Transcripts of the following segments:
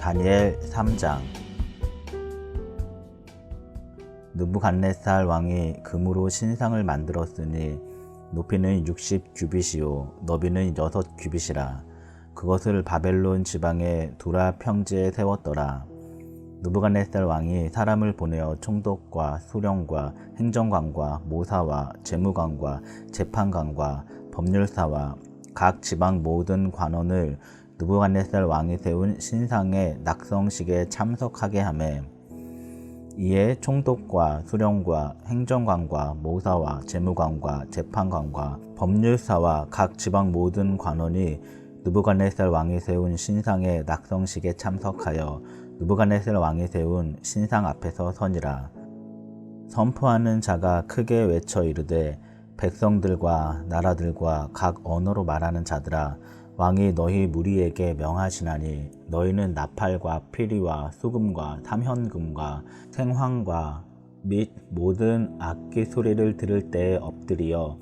다니엘 3장. 느부갓네살 왕이 금으로 신상을 만들었으니 높이는 60 규빗이요 너비는 6 규빗이라. 그것을 바벨론 지방의 두라 평지에 세웠더라. 느부갓네살 왕이 사람을 보내어 총독과 수령과 행정관과 모사와 재무관과 재판관과 법률사와 각 지방 모든 관원을 느부갓네살 왕이 세운 신상의 낙성식에 참석하게 하매 이에 총독과 수령과 행정관과 모사와 재무관과 재판관과 법률사와 각 지방 모든 관원이 느부갓네살 왕이 세운 신상의 낙성식에 참석하여 느부갓네살 왕이 세운 신상 앞에서 서니라. 선포하는 자가 크게 외쳐 이르되 백성들과 나라들과 각 언어로 말하는 자들아 왕이 너희 무리에게 명하시나니 너희는 나팔과 피리와 수금과 삼현금과 생황과 및 모든 악기 소리를 들을 때에 엎드리어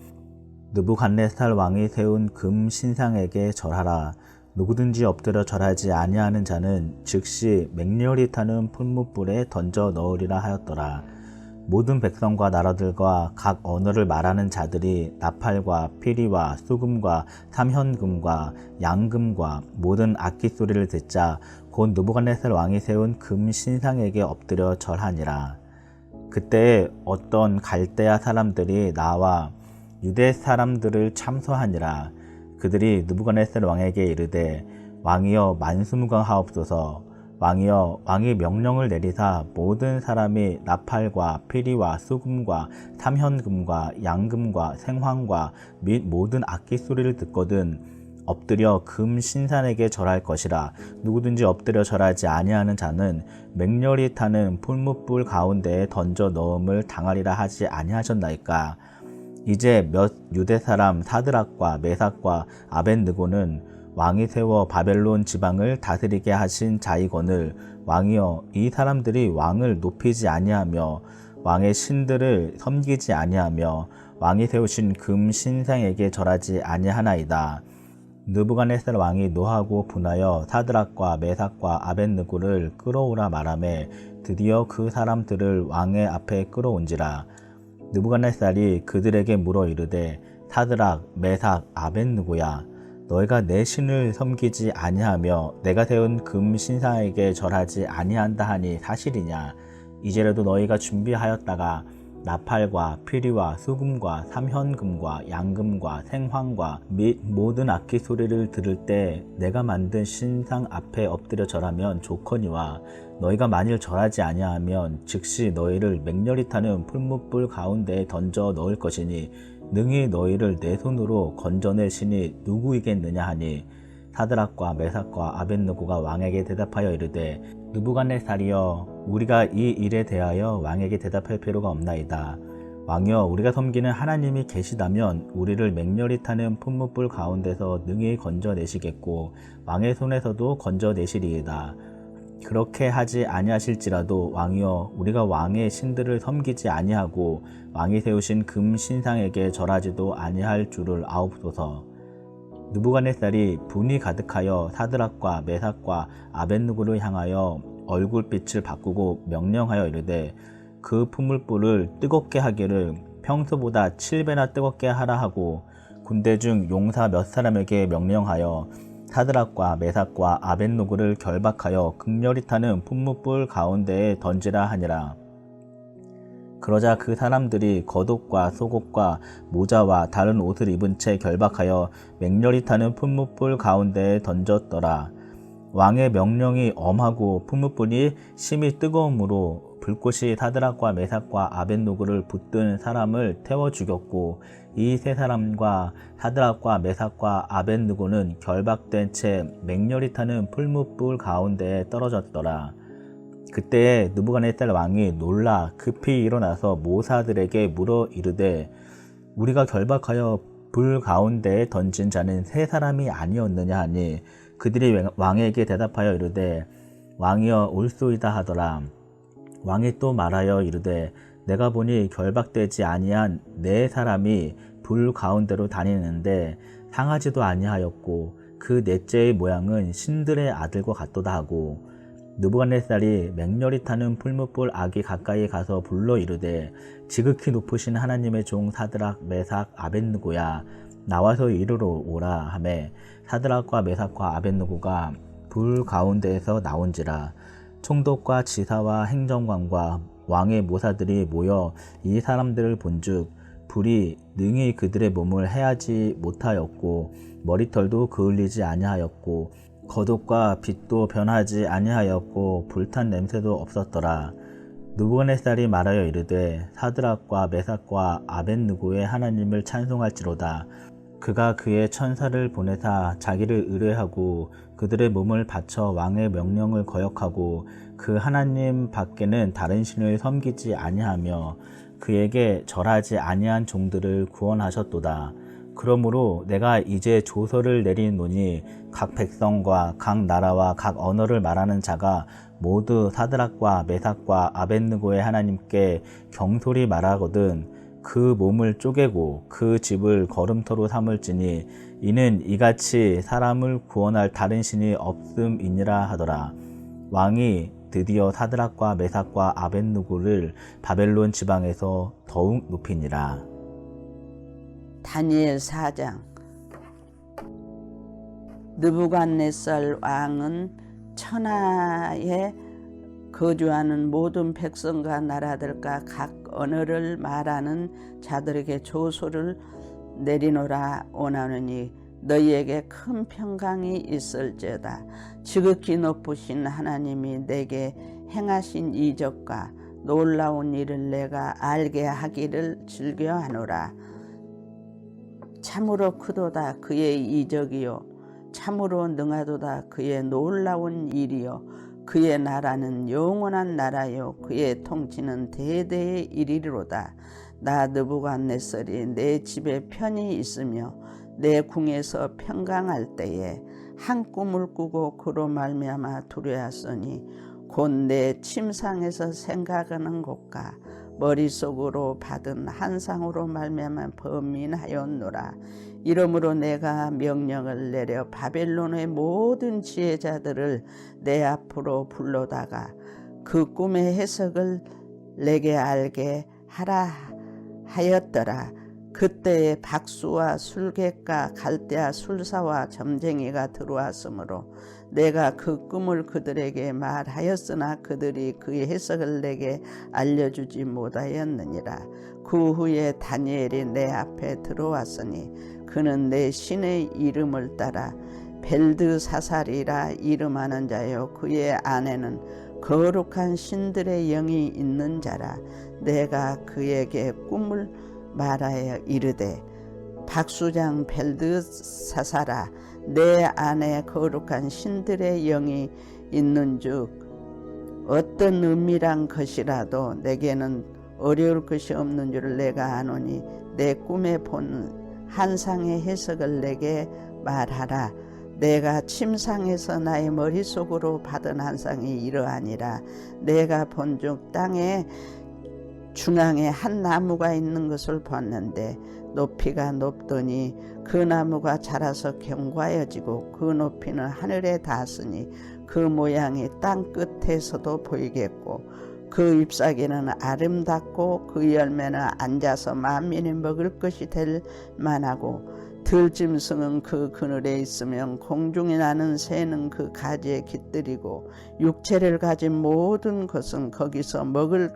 느부갓네살 왕이 세운 금 신상에게 절하라. 누구든지 엎드려 절하지 아니하는 자는 즉시 맹렬히 타는 풀무불에 던져 넣으리라 하였더라 모든 백성과 나라들과 각 언어를 말하는 자들이 나팔과 피리와 수금과 삼현금과 양금과 모든 악기 소리를 듣자 곧 누부갓네살 왕이 세운 금 신상에게 엎드려 절하니라. 그때 어떤 갈대아 사람들이 나와 유대 사람들을 참소하니라. 그들이 누부갓네살 왕에게 이르되 왕이여 만수무강하옵소서 왕이여 왕이 명령을 내리사 모든 사람이 나팔과 피리와 수금과 삼현금과 양금과 생황과 및 모든 악기 소리를 듣거든 엎드려 금 신산에게 절할 것이라. 누구든지 엎드려 절하지 아니하는 자는 맹렬히 타는 풀무불 가운데에 던져 넣음을 당하리라 하지 아니하셨나이까. 이제 몇 유대 사람 사드락과 메삭과 아벤느고는 왕이 세워 바벨론 지방을 다스리게 하신 자이건을 왕이여 이 사람들이 왕을 높이지 아니하며 왕의 신들을 섬기지 아니하며 왕이 세우신 금 신상에게 절하지 아니하나이다. 느부갓네살 왕이 노하고 분하여 사드락과 메삭과 아벤느고를 끌어오라 말하매 드디어 그 사람들을 왕의 앞에 끌어온지라 느부갓네살이 그들에게 물어 이르되 사드락 메삭 아벤느고야 너희가 내 신을 섬기지 아니하며 내가 세운 금 신상에게 절하지 아니한다 하니 사실이냐? 이제라도 너희가 준비하였다가 나팔과 피리와 수금과 삼현금과 양금과 생황과 및 모든 악기 소리를 들을 때 내가 만든 신상 앞에 엎드려 절하면 좋거니와 너희가 만일 절하지 아니하면 즉시 너희를 맹렬히 타는 풀무불 가운데에 던져 넣을 것이니 능히 너희를 내 손으로 건져낼 신이 누구이겠느냐 하니 사드락과 메삭과 아벤느고가 왕에게 대답하여 이르되 느부갓네살이여 우리가 이 일에 대하여 왕에게 대답할 필요가 없나이다. 왕이여 우리가 섬기는 하나님이 계시다면 우리를 맹렬히 타는 품무불 가운데서 능히 건져내시겠고 왕의 손에서도 건져내시리이다 그렇게 하지 아니하실지라도 왕이여 우리가 왕의 신들을 섬기지 아니하고 왕이 세우신 금 신상에게 절하지도 아니할 줄을 아옵소서. 느부갓네살이 분이 가득하여 사드락과 메삭과 아벤누고를 향하여 얼굴빛을 바꾸고 명령하여 이르되 그 풀물불을 뜨겁게 하기를 평소보다 7배나 뜨겁게 하라 하고 군대 중 용사 몇 사람에게 명령하여 사드락과 메삭과 아벤노그를 결박하여 극렬히 타는 풍무불 가운데에 던지라 하니라. 그러자 그 사람들이 겉옷과 속옷과 모자와 다른 옷을 입은 채 결박하여 맹렬히 타는 풍무불 가운데에 던졌더라. 왕의 명령이 엄하고 풍무불이 심히 뜨거움으로 불꽃이 사드락과 메삭과 아벤노그를 붙든 사람을 태워 죽였고 이 세 사람과 사드락과 메삭과 아벤누고는 결박된 채 맹렬히 타는 풀무불 가운데에 떨어졌더라. 그때에 느부갓네살 왕이 놀라 급히 일어나서 모사들에게 물어 이르되 우리가 결박하여 불 가운데에 던진 자는 세 사람이 아니었느냐 하니 그들이 왕에게 대답하여 이르되 왕이여 올소이다 하더라. 왕이 또 말하여 이르되 내가 보니 결박되지 아니한 네 사람이 불 가운데로 다니는데 상하지도 아니하였고 그 넷째의 모양은 신들의 아들과 같도다 하고 느부갓네살이 맹렬히 타는 풀무불 악이 가까이 가서 불러 이르되 지극히 높으신 하나님의 종 사드락 메삭 아벤느고야 나와서 이르러 오라 하매 사드락과 메삭과 아벤느고가 불 가운데에서 나온지라 총독과 지사와 행정관과 왕의 모사들이 모여 이 사람들을 본즉 불이 능히 그들의 몸을 해하지 못하였고 머리털도 그을리지 아니하였고 겉옷과 빛도 변하지 아니하였고 불탄 냄새도 없었더라. 누부갓네살이 말하여 이르되 사드락과 메삭과 아벤느고의 하나님을 찬송할지로다. 그가 그의 천사를 보내사 자기를 의뢰하고 그들의 몸을 바쳐 왕의 명령을 거역하고 그 하나님 밖에는 다른 신을 섬기지 아니하며 그에게 절하지 아니한 종들을 구원하셨도다. 그러므로 내가 이제 조서를 내리노니 각 백성과 각 나라와 각 언어를 말하는 자가 모두 사드락과 메삭과 아벤느고의 하나님께 경솔히 말하거든 그 몸을 쪼개고 그 집을 걸음터로 삼을지니 이는 이같이 사람을 구원할 다른 신이 없음이니라 하더라. 왕이 드디어 사드락과 메삭과 아벤누고를 바벨론 지방에서 더욱 높이니라. 다니엘 4장 느부갓네살 왕은 천하에 거주하는 모든 백성과 나라들과 각 언어를 말하는 자들에게 조소를 내리노라 원하느니 너희에게 큰 평강이 있을지어다. 지극히 높으신 하나님이 내게 행하신 이적과 놀라운 일을 내가 알게 하기를 즐겨하노라. 참으로 크도다 그의 이적이요. 참으로 능하도다 그의 놀라운 일이요 그의 나라는 영원한 나라요. 그의 통치는 대대의 일이로다. 나 느부갓네살이 내 집에 편히 있으며 내 궁에서 평강할 때에 한 꿈을 꾸고 그로 말미암아 두려웠으니 곧 내 침상에서 생각하는 것과 머릿속으로 받은 한상으로 말미암아 범인하였노라 이러므로 내가 명령을 내려 바벨론의 모든 지혜자들을 내 앞으로 불러다가 그 꿈의 해석을 내게 알게 하라 하였더라 그때에 박수와 술객과 갈대아 술사와 점쟁이가 들어왔으므로 내가 그 꿈을 그들에게 말하였으나 그들이 그의 해석을 내게 알려주지 못하였느니라. 그 후에 다니엘이 내 앞에 들어왔으니 그는 내 신의 이름을 따라 벨드사살이라 이름하는 자요. 그의 아내는 거룩한 신들의 영이 있는 자라. 내가 그에게 꿈을 말하여 이르되 박수장 벨드사사라 내 안에 거룩한 신들의 영이 있는즉 어떤 은밀한 것이라도 내게는 어려울 것이 없는 줄을 내가 아노니 내 꿈에 본 한상의 해석을 내게 말하라. 내가 침상에서 나의 머릿속으로 받은 한상이 이러하니라. 내가 본즉 땅에 중앙에 한 나무가 있는 것을 봤는데 높이가 높더니 그 나무가 자라서 경과해지고 그 높이는 하늘에 닿았으니 그 모양이 땅 끝에서도 보이겠고 그 잎사귀는 아름답고 그 열매는 앉아서 만민이 먹을 것이 될 만하고 들짐승은 그 그늘에 있으면 공중에 나는 새는 그 가지에 깃들이고 육체를 가진 모든 것은 거기서 먹을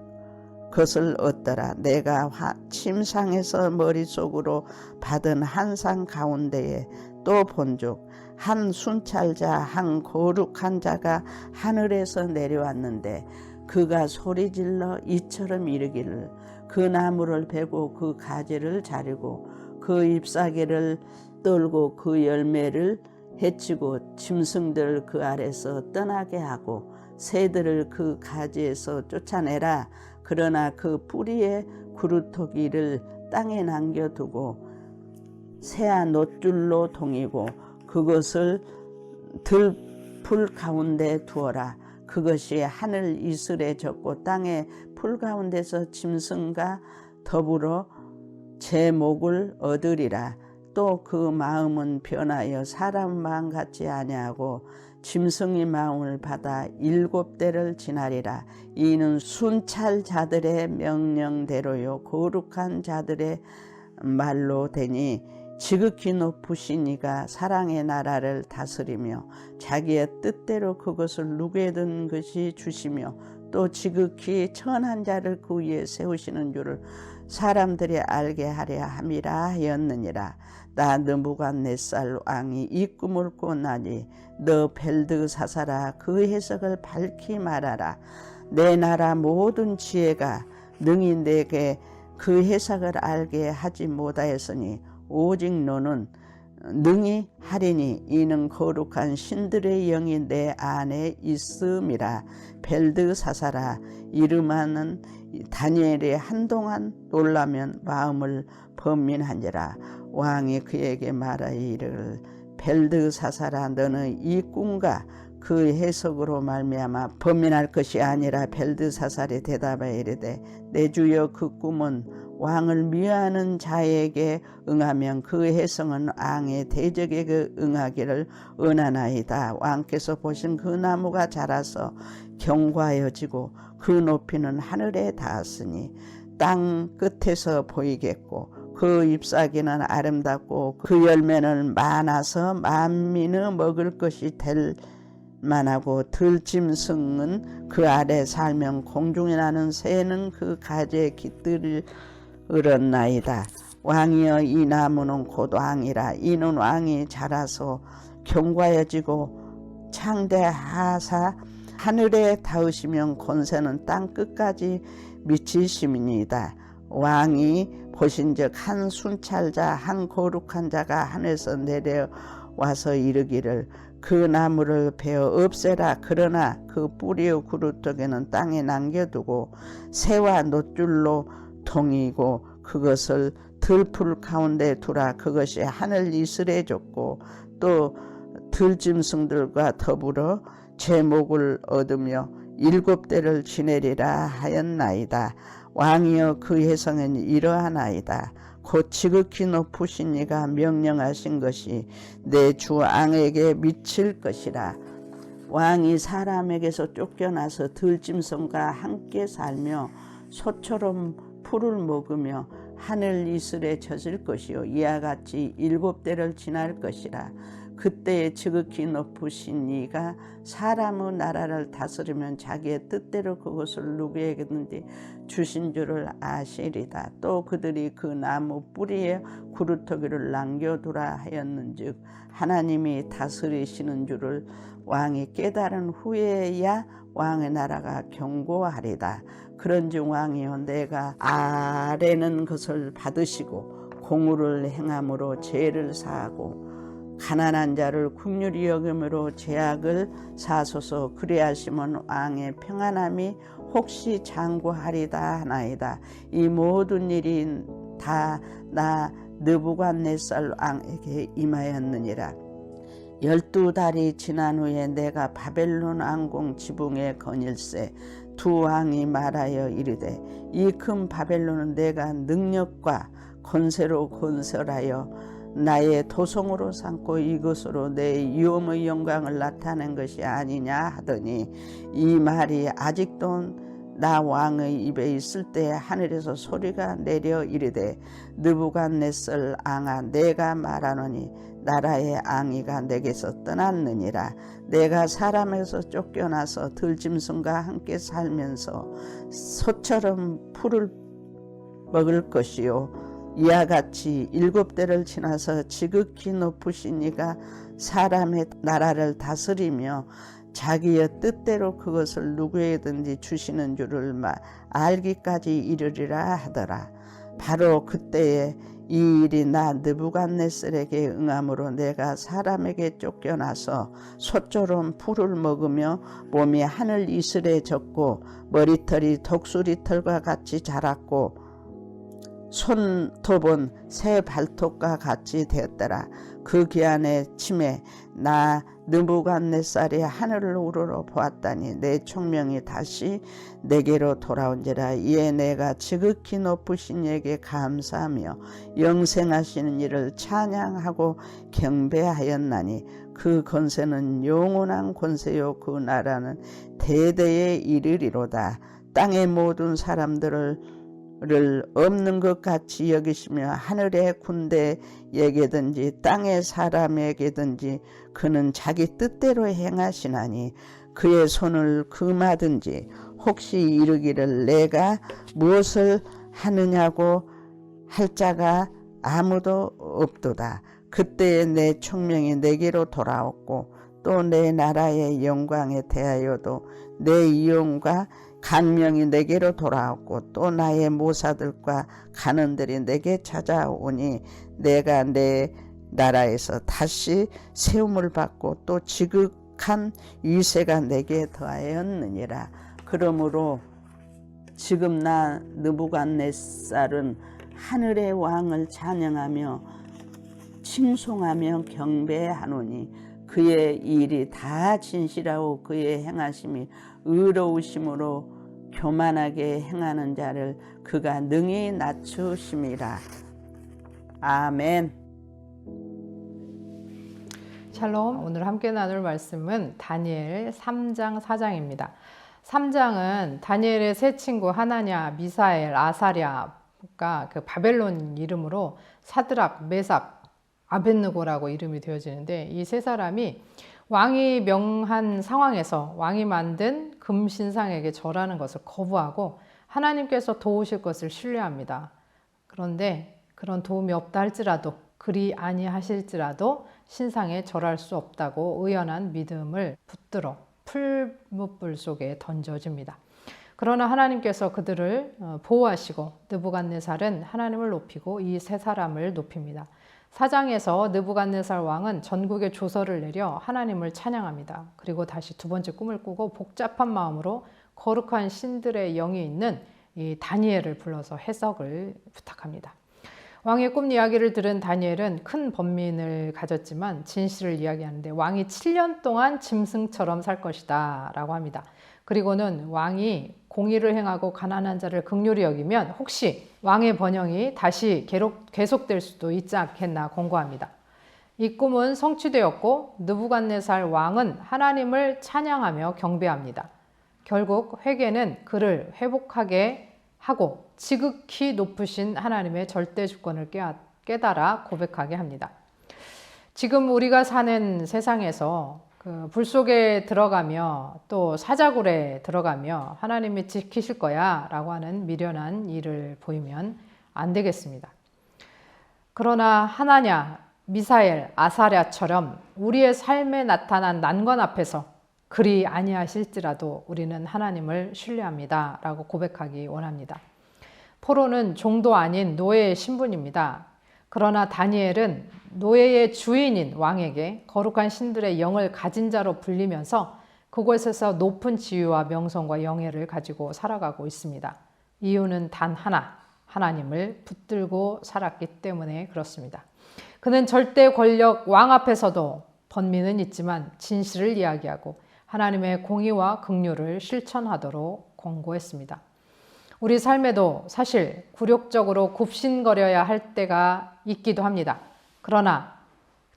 것을 얻더라. 내가 화, 침상에서 머릿속으로 받은 한상 가운데에 또 본즉 한 순찰자 한 거룩한 자가 하늘에서 내려왔는데 그가 소리질러 이처럼 이르기를 그 나무를 베고 그 가지를 자르고 그 잎사귀를 떨고 그 열매를 해치고 짐승들을 그 아래서 떠나게 하고 새들을 그 가지에서 쫓아내라 그러나 그 뿌리의 구루터기를 땅에 남겨두고 새아 노줄로 동이고 그것을 들풀 가운데 두어라. 그것이 하늘 이슬에 젖고 땅의 풀 가운데서 짐승과 더불어 제 목을 얻으리라. 또 그 마음은 변하여 사람 마음 같지 아니하고 짐승의 마음을 받아 일곱 대를 지나리라. 이는 순찰 자들의 명령대로요 거룩한 자들의 말로 되니 지극히 높으신 이가 사랑의 나라를 다스리며 자기의 뜻대로 그것을 누구에든 것이 주시며 또 지극히 천한 자를 그 위에 세우시는 줄을 사람들이 알게 하려 함이라 하였느니라. 나 느부갓네살 왕이 이 꿈을 꾸나니 너 벨드 사사라 그 해석을 밝히 말하라. 내 나라 모든 지혜가 능히 내게 그 해석을 알게 하지 못하였으니 오직 너는 능히 하리니 이는 거룩한 신들의 영이 내 안에 있음이라. 벨드 사사라 이름하는 다니엘이 한동안 놀라면 마음을 번민하니라. 왕이 그에게 말하이를 벨드 사사라 너는 이 꿈과 그 해석으로 말미암아 범민할 것이 아니라 벨드 사살이 대답하여 이르되 내 주여 그 꿈은 왕을 미워하는 자에게 응하면 그 해성은 왕의 대적에게 응하기를 은하나이다. 왕께서 보신 그 나무가 자라서 경과여지고 그 높이는 하늘에 닿았으니 땅 끝에서 보이겠고 그 잎사귀는 아름답고 그 열매는 많아서 만민의 먹을 것이 될 만하고 들짐승은 그 아래 살면 공중에 나는 새는 그 가지에 깃들을 을었나이다. 왕이여 이 나무는 곧 왕이라 이는 왕이 자라서 경과여지고 창대하사 하늘에 닿으시면 권세는 땅 끝까지 미치심이니이다. 왕이 보신즉 한 순찰자 한 거룩한 자가 하늘에서 내려와서 이르기를 그 나무를 베어 없애라 그러나 그 뿌리의 그루터기는 땅에 남겨두고 새와 노줄로 통이고 그것을 들풀 가운데 두라 그것이 하늘 이슬에 줬고 또 들짐승들과 더불어 제목을 얻으며 일곱 대를 지내리라 하였나이다. 왕이여 그 해성은 이러하나이다. 곧 지극히 높으신 이가 명령하신 것이 내 주 왕에게 미칠 것이라. 왕이 사람에게서 쫓겨나서 들짐승과 함께 살며 소처럼 풀을 먹으며 하늘 이슬에 젖을 것이요. 이와 같이 일곱 대를 지날 것이라. 그때에 지극히 높으신 이가 사람의 나라를 다스리면 자기의 뜻대로 그것을 누구에게든지 주신 줄을 아시리다 또 그들이 그 나무 뿌리에 구루터기를 남겨두라 하였는즉 하나님이 다스리시는 줄을 왕이 깨달은 후에야 왕의 나라가 견고하리다 그런즉 왕이여 내가 아래는 것을 받으시고 공의를 행함으로 죄를 사하고 가난한 자를 국률이 여김으로 죄악을 사소서 그리하시면 왕의 평안함이 혹시 장구하리다 하나이다. 이 모든 일이 다 나 느부갓네살 왕에게 임하였느니라. 열두 달이 지난 후에 내가 바벨론 왕궁 지붕에 거닐세 두 왕이 말하여 이르되 이 큰 바벨론은 내가 능력과 권세로 건설하여 나의 도성으로 삼고 이것으로 내 위엄의 영광을 나타낸 것이 아니냐 하더니 이 말이 아직도 나 왕의 입에 있을 때 하늘에서 소리가 내려 이르되 느부갓네살 앙아 내가 말하노니 나라의 앙이가 내게서 떠났느니라. 내가 사람에서 쫓겨나서 들짐승과 함께 살면서 소처럼 풀을 먹을 것이요. 이와 같이 일곱 대를 지나서 지극히 높으신 이가 사람의 나라를 다스리며 자기의 뜻대로 그것을 누구에든지 주시는 줄을 알기까지 이르리라 하더라. 바로 그때에 이 일이 나 느부갓네살에게 응함으로 내가 사람에게 쫓겨나서 소처럼 풀을 먹으며 몸이 하늘 이슬에 젖고 머리털이 독수리 털과 같이 자랐고 손톱은 새 발톱과 같이 되었더라. 그 기한의 침에 나 느부갓네살이 하늘을 우러러 보았다니 내 총명이 다시 내게로 돌아온지라. 이에 내가 지극히 높으신 이에게 감사하며 영생하시는 이를 찬양하고 경배하였나니 그 권세는 영원한 권세요. 그 나라는 대대에 이르리로다. 땅의 모든 사람들을 를 없는 것 같이 여기시며 하늘의 군대에게든지 땅의 사람에게든지 그는 자기 뜻대로 행하시나니 그의 손을 금하든지 혹시 이르기를 내가 무엇을 하느냐고 할 자가 아무도 없도다. 그때에 내 총명이 내게로 돌아왔고 또 내 나라의 영광에 대하여도 내 이용과 간명이 내게로 돌아왔고 또 나의 모사들과 간원들이 내게 찾아오니 내가 내 나라에서 다시 세움을 받고 또 지극한 위세가 내게 더하였느니라. 그러므로 지금 나 느부갓네살은 하늘의 왕을 찬양하며 칭송하며 경배하노니 그의 일이 다 진실하고 그의 행하심이 의로우심으로 교만하게 행하는 자를 그가 능히 낮추심이라. 아멘. 샬롬. 오늘 함께 나눌 말씀은 다니엘 3장 4장입니다. 3장은 다니엘의 세 친구 하나냐, 미사엘, 아사랴가 그 바벨론 이름으로 사드락, 메삭, 아벤느고라고 이름이 되어지는데 이 세 사람이 왕이 명한 상황에서 왕이 만든 금신상에게 절하는 것을 거부하고 하나님께서 도우실 것을 신뢰합니다. 그런데 그런 도움이 없다 할지라도 그리 아니하실지라도 신상에 절할 수 없다고 의연한 믿음을 붙들어 풀무불 속에 던져집니다. 그러나 하나님께서 그들을 어, 보호하시고 느부갓네살은 하나님을 높이고 이 세 사람을 높입니다. 사장에서 느부갓네살 왕은 전국에 조서를 내려 하나님을 찬양합니다. 그리고 다시 두 번째 꿈을 꾸고 복잡한 마음으로 거룩한 신들의 영이 있는 이 다니엘을 불러서 해석을 부탁합니다. 왕의 꿈 이야기를 들은 다니엘은 큰 번민을 가졌지만 진실을 이야기하는데 왕이 7년 동안 짐승처럼 살 것이다 라고 합니다. 그리고는 왕이 공의를 행하고 가난한 자를 극률히 여기면 혹시 왕의 번영이 다시 계속될 수도 있지 않겠나 권고합니다. 이 꿈은 성취되었고 느부갓네살 왕은 하나님을 찬양하며 경배합니다. 결국 회개는 그를 회복하게 하고 지극히 높으신 하나님의 절대 주권을 깨달아 고백하게 합니다. 지금 우리가 사는 세상에서 그 불 속에 들어가며 또 사자굴에 들어가며 하나님이 지키실 거야 라고 하는 미련한 일을 보이면 안 되겠습니다. 그러나 하나냐, 미사엘, 아사랴처럼 우리의 삶에 나타난 난관 앞에서 그리 아니하실지라도 우리는 하나님을 신뢰합니다. 라고 고백하기 원합니다. 포로는 종도 아닌 노예의 신분입니다. 그러나 다니엘은 노예의 주인인 왕에게 거룩한 신들의 영을 가진 자로 불리면서 그곳에서 높은 지위와 명성과 영예를 가지고 살아가고 있습니다. 이유는 단 하나, 하나님을 붙들고 살았기 때문에 그렇습니다. 그는 절대 권력 왕 앞에서도 번민은 있지만 진실을 이야기하고 하나님의 공의와 긍휼을 실천하도록 권고했습니다. 우리 삶에도 사실 굴욕적으로 굽신거려야 할 때가 있기도 합니다. 그러나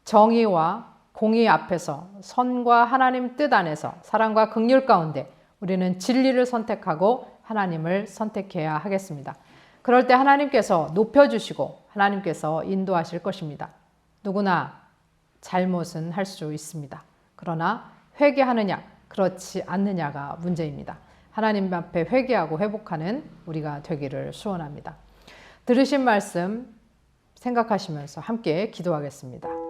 정의와 공의 앞에서 선과 하나님 뜻 안에서 사랑과 극률 가운데 우리는 진리를 선택하고 하나님을 선택해야 하겠습니다. 그럴 때 하나님께서 높여주시고 하나님께서 인도하실 것입니다. 누구나 잘못은 할 수 있습니다. 그러나 회개하느냐, 그렇지 않느냐가 문제입니다. 하나님 앞에 회개하고 회복하는 우리가 되기를 소원합니다. 들으신 말씀 생각하시면서 함께 기도하겠습니다.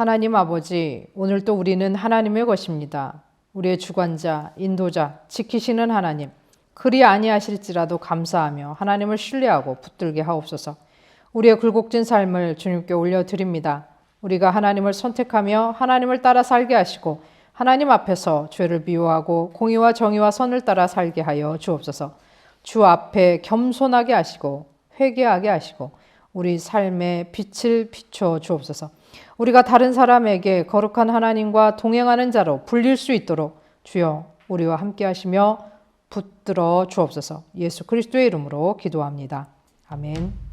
하나님 아버지, 오늘 또 우리는 하나님의 것입니다. 우리의 주관자, 인도자, 지키시는 하나님. 그리 아니하실지라도 감사하며 하나님을 신뢰하고 붙들게 하옵소서. 우리의 굴곡진 삶을 주님께 올려드립니다. 우리가 하나님을 선택하며 하나님을 따라 살게 하시고 하나님 앞에서 죄를 미워하고 공의와 정의와 선을 따라 살게 하여 주옵소서. 주 앞에 겸손하게 하시고 회개하게 하시고 우리 삶의 빛을 비춰 주옵소서. 우리가 다른 사람에게 거룩한 하나님과 동행하는 자로 불릴 수 있도록 주여 우리와 함께 하시며 붙들어 주옵소서. 예수 그리스도의 이름으로 기도합니다. 아멘.